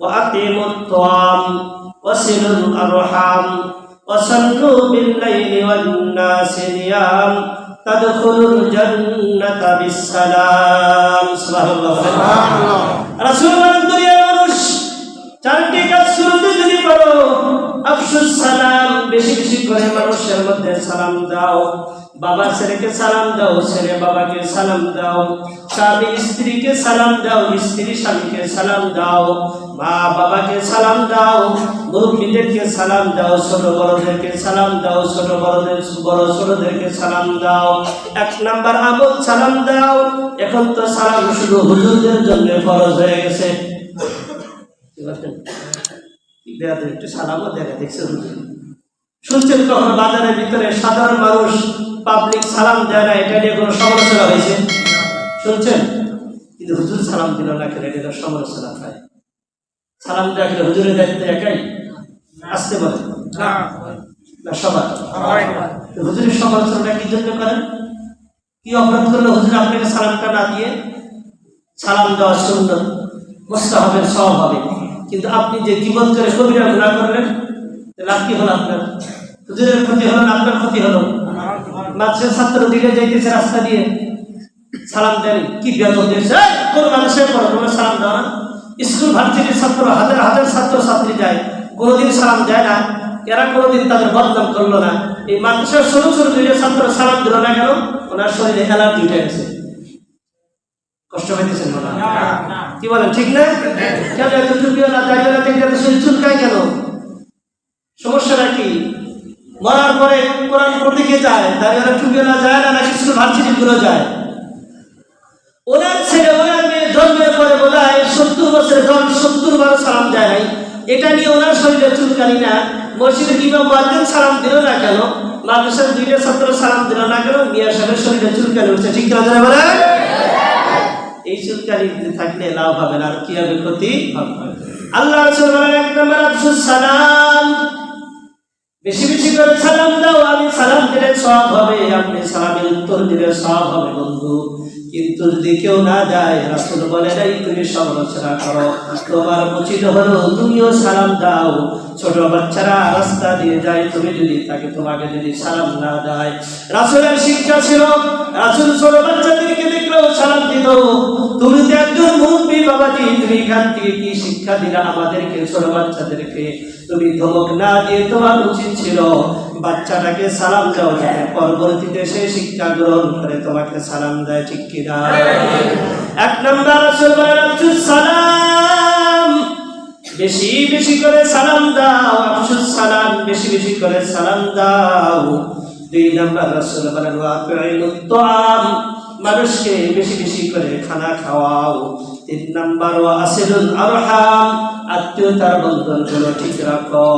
وأقيموا الطعام وصلوا الأرحام وصلوا بالليل والناس نيام تدخلوا الجنة بالسلام سبحان الله রাসূল বলেন দুনিয়ার মানুষ চারটি কাজ শুরুতে যদি করো আফসুস সালাম বেশি বেশি করে মানুষের মধ্যে সালাম দাও বাবা ছেলেকে সালাম দাও, ছেলে বাবাকে সালাম দাও, স্বামী স্ত্রীকে সালাম দাও, স্ত্রী স্বামীকে সালাম দাও, মা বাবাকে সালাম দাও, মুরব্বীদেরকে সালাম দাও, ছোট বড়দেরকে সালাম দাও, ছোট বড়দের, বড় ছোটদেরকে সালাম দাও। এক নাম্বার আমল, সালাম দাও। এখন তো সালাম শুধু হুজুরদের জন্য ফরজ হয়ে গেছে। একটু সালামও দেখা দেখছে হুজুর শুনছেন কখন বাজারের ভিতরে সাধারণ মানুষ পাবলিক সালাম দেয় না এটা নিয়ে কোনো সমালোচনা হয়েছে? শুনছেন? কিন্তু হুজুর সালাম দিল না কেন? এটা সমালোচনা হয়। সালাম দেওয়া গেলে হুজুরের দায়িত্ব একাই? আসতে বলে না। সবার। হুজুরের সমালোচনাটা কি জন্য করেন? কি অপরাধ করলে হুজুর আপনাকে সালামটা না দিয়ে? সালাম দেওয়া সুন্দর হবে সব হবে। কিন্তু আপনি যে জীবন করে কবিরা গুণা করলেন লাভ কি হলো আপনার? হুজুরের ক্ষতি হলো না আপনার ক্ষতি হলো? মাদ্রাসার ছাত্র দিকে যাইতেছে রাস্তা দিয়ে। সালাম দেন কি বেতন দিয়েছে কোন মানুষের পর তোমরা সালাম দাও না। স্কুল ভার্সিটির ছাত্র হাজার হাজার ছাত্র ছাত্রী যায়। কোনোদিন সালাম দেয় না। এরা কোনোদিন তাদের বদনাম করল না। এই মাদ্রাসার সরু সরু দুইটা ছাত্র সালাম দিল না কেন? ওনার শরীরে অ্যালার্জি উঠে গেছে। কষ্ট পাইতেছেন না কি বলেন ঠিক না? কেন এত চুলকিওয়ালা দাড়িওয়ালা দেখলে শরীর চুলকায় কেন? সমস্যাটা কি? মরার পরে কোরআন পড়তে কে যায়? দাড়িওয়ালা চুলকিওয়ালা যায় না নাকি শুধু ভার্সিটি গুলো যায়? ওনার ছেলে, ওনার মেয়ে জন্মের পরে বোধ হয় সত্তর বছরে জন সত্তর বার সালাম দেয় নাই। এটা নিয়ে ওনার শরীরে চুলকানি না। মসজিদে কিংবা মাদ্রান সালাম দিল না কেন? মাদ্রাসার দুইটা ছাত্র সালাম দিল না কেন? মিয়া সাহেবের শরীরে চুলকানি উঠছে। ঠিক না জানা বলে এই চুলকানি থাকলে লাভ হবে না। আর কি হবে ক্ষতি হবে। আল্লাহ সালাম। বেশি বেশি করে সালাম দাও, আমি সালাম দিলে সব হবে, আপনি সালামের উত্তর দিলে সব হবে, বন্ধু। কিন্তু যদি কেউ না যায়, রাসূল বলে নাই তুমি সমালোচনা করো। তোমার উচিত হলো, তুমিও সালাম দাও। ছোট বাচ্চারা রাস্তা দিয়ে যায়, তুমি যদি তাকে, তোমাকে যদি সালাম না দেয়। রাসূলের শিক্ষা ছিল, রাসূল ছোট বাচ্চাদেরকে দেখলেও সালাম দিত। তুমি তো একজন মুরব্বী বাবাজি, তুমি এখান থেকে কি শিক্ষা দিলা আমাদেরকে, ছোট বাচ্চাদেরকে? তুমি ধমক না দিয়ে তোমার উচিত ছিল বাচ্চাটাকে সালাম দাও। যাতে পরবর্তীতে সে শিক্ষা গ্রহণ করে তোমাকে সালাম দেয়। ঠিক কিনা এক নম্বর সালাম। বেশি বেশি করে সালাম দাও, আফসুস সালাম, বেশি বেশি করে সালাম দাও। দুই নম্বর রাসূল বলেন তাআম। মানুষকে বেশি বেশি করে খানা খাওয়াও। তিন নাম্বার ও আসিলুল আরহাম। আত্মীয়তার বন্ধনগুলো ঠিক রাখো।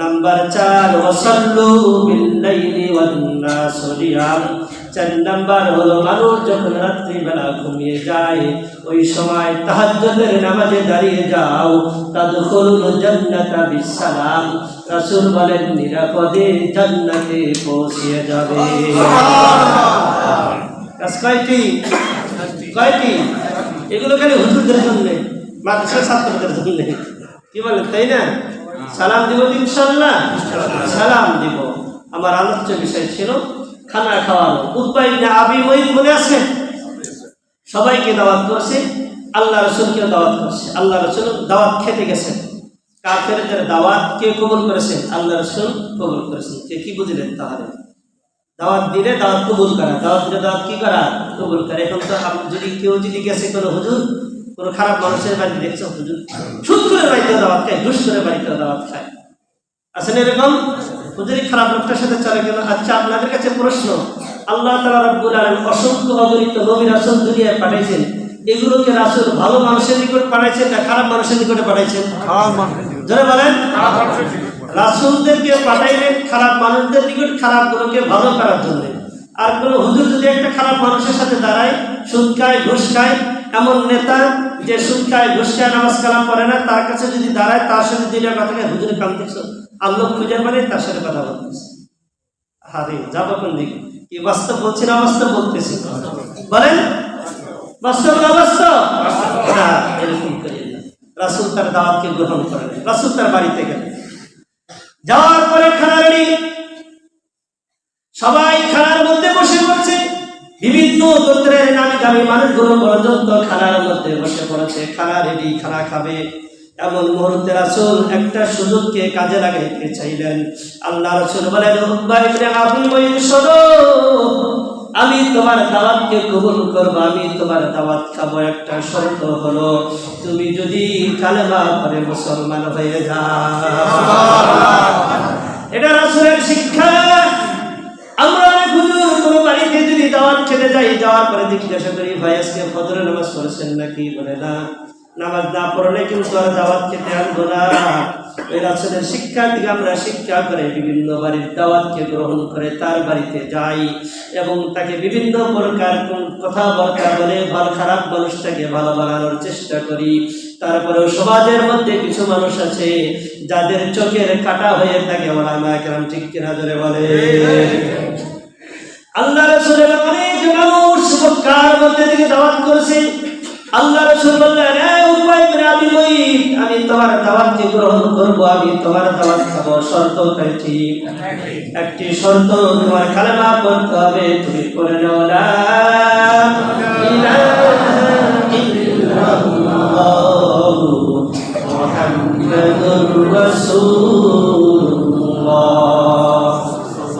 নাম্বার চার ওয়াসাল্লু বিল্লাইলি ওয়ান নাস নিয়াম চার নাম্বার হলো মানুষ যখন রাত্রিবেলা ঘুমিয়ে যায় ওই সময় তাহাজ্জুদের নামাজে দাঁড়িয়ে যাও। তাদখুলুল জান্নাতা বিসালাম রাসূল বলেন নিরাপদে জান্নাতে পৌঁছে যাবে। কাজ কয়টি? কয়টি? এগুলো খালি হুজুরদের জন্য মাদ্রাসা ছাত্রদের জন্য। কি বলেন তাই না? সালাম দিব ইনশাল্লাহ সালাম দিব। আমার আলোচ্য বিষয় ছিল খানা খাওয়ানো না আবি মহিত মনে আছে? সবাইকে দাওয়াত করছে, আল্লাহ রসুলকেও দাওয়াত করছে। আল্লাহ রসুল দাওয়াত খেতে গেছেন কাফেরদের দাওয়াত কে কবুল করেছেন আল্লাহ রসুল কবুল করেছেন। কে কি বুঝলেন তাহলে? দাওয়াত দিলে দাওয়াত কবুল করা। দাওয়াত দিলে দাওয়াত কি করা? কবুল করা। এখন তো যদি কেউ যদি গেছে কোনো হুজুর, কোনো খারাপ মানুষের বাড়ি দেখছ, হুজুর সুদ করে বাড়িতে দাওয়াত খায় করে বাড়িতে দাওয়াত খায়। আছেন এরকম? হুজুরি খারাপ লোকটার সাথে চলে গেল। আচ্ছা আপনাদের কাছে প্রশ্ন। আল্লাহ তালা রব্বুল আলম অসংখ্য অগণিত নবী রাসুল দুনিয়ায় পাঠাইছেন। এগুলোকে রাসুল ভালো মানুষের নিকট পাঠাইছেন না খারাপ মানুষের নিকটে পাঠাইছেন? যারা বলেন। রাসুলদেরকে পাঠাইলেন খারাপ মানুষদের নিকট খারাপ গুলোকে ভালো করার জন্য। আর কোন হুজুর যদি একটা খারাপ মানুষের সাথে দাঁড়ায় সুদ খায় ঘুষ খায় এমন নেতা যে সুদ খায় নামাজ কালাম পড়ে না, তার কাছে যদি দাঁড়ায়, তার সাথে দুইটা কথা খায় হুজুরে কাম দেখছ আল্লাহ খুঁজে পারে তার সাথে কথা বলতেছে। হারে যাব কোন দিকে? কি বাস্তব বলছি না বাস্তব বলতেছি? বলেন। বাস্তব না বাস্তব? এরকম করি রাসূল তার দাওয়াতকে গ্রহণ করলেন রাসূল তার বাড়িতে গেলেন। যাওয়ার পরে খানা সবাই খানার গোত্রের দামি মানুষগুলো খানার মধ্যে বসে পড়েছে। খানা রেডি খানা খাবে। এমন মুহূর্তে রাসূল একটা সুযোগকে কাজে লাগাইতে চাইলেন। আল্লাহ রাসূল বলেন আমি তোমার দাওয়াতকে কবুল করব, আমি তোমার দাওয়াত খাব। একটা শর্ত হলো, তুমি যদি কালেমা পড়ে মুসলমান হয়ে যাও। না পড়লে কিন্তু আর দাওয়াত খেতে আনব না। শিক্ষা আমরা শিক্ষা করে বিভিন্ন বাড়ির দাওয়াতকে গ্রহণ করে তার বাড়িতে যাই এবং তাকে বিভিন্ন প্রকার কথাবার্তা বলে ভালো খারাপ মানুষটাকে ভালো বানানোর চেষ্টা করি। তারপরেও সমাজের মধ্যে কিছু মানুষ আছে যাদের চোখের কাটা হয়ে থাকে, ওলামা কেরাম ঠিক কিনা ধরে বলে। আল্লাহ অনেক মানুষ মধ্যে থেকে দাওয়াত করেছে তোমার দাওয়াতকে গ্রহণ করব আমি, তোমার দাওয়াত খাব শর্ত কয়েকটি একটি শর্ত, তোমার কালেমা পড়তে হবে, তুমি পড়ে নাও ইল্লাল্লাহু।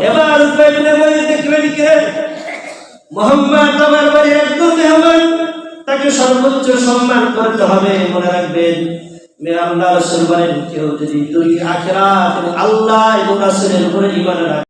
এবার তাকে সর্বোচ্চ সম্মান করতে হবে, মনে রাখবেন। আল্লাহ রসুল বলেন কেউ যদি দুই আখেরাত এবং আল্লাহ এবং রাসুলের উপরে রাখে